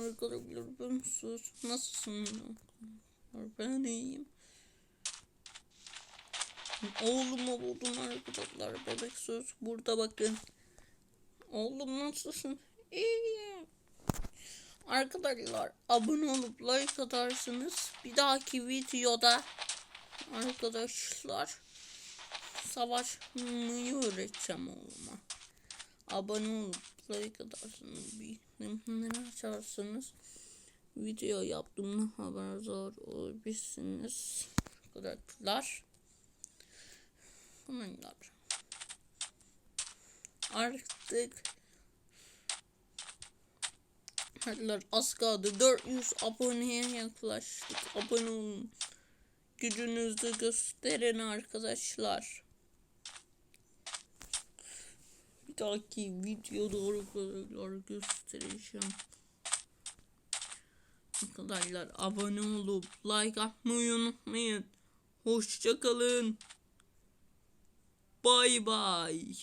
arkadaşlar ben sus. Nasılsın? Ben iyiyim. Oğlumu buldum arkadaşlar. Bebek sus. Burada bakın. Oğlum nasılsın? İyiyim. Arkadaşlar abone olup like atarsınız. Bir dahaki videoda arkadaşlar savaşmayı öğreteceğim oğluma. Abone olup like atarsınız. Bildirimleri açarsınız. Video yaptığımda haberdar olabilirsiniz. Arkadaşlar. Bunlar. Artık Arkadaşlar az kaldı 400 aboneye yaklaştık. Abone olun. Gücünüzü gösterin arkadaşlar. Bir dahaki videoda arkadaşlar göstereceğim. Arkadaşlar abone olup like atmayı unutmayın. Hoşçakalın. Bay bay.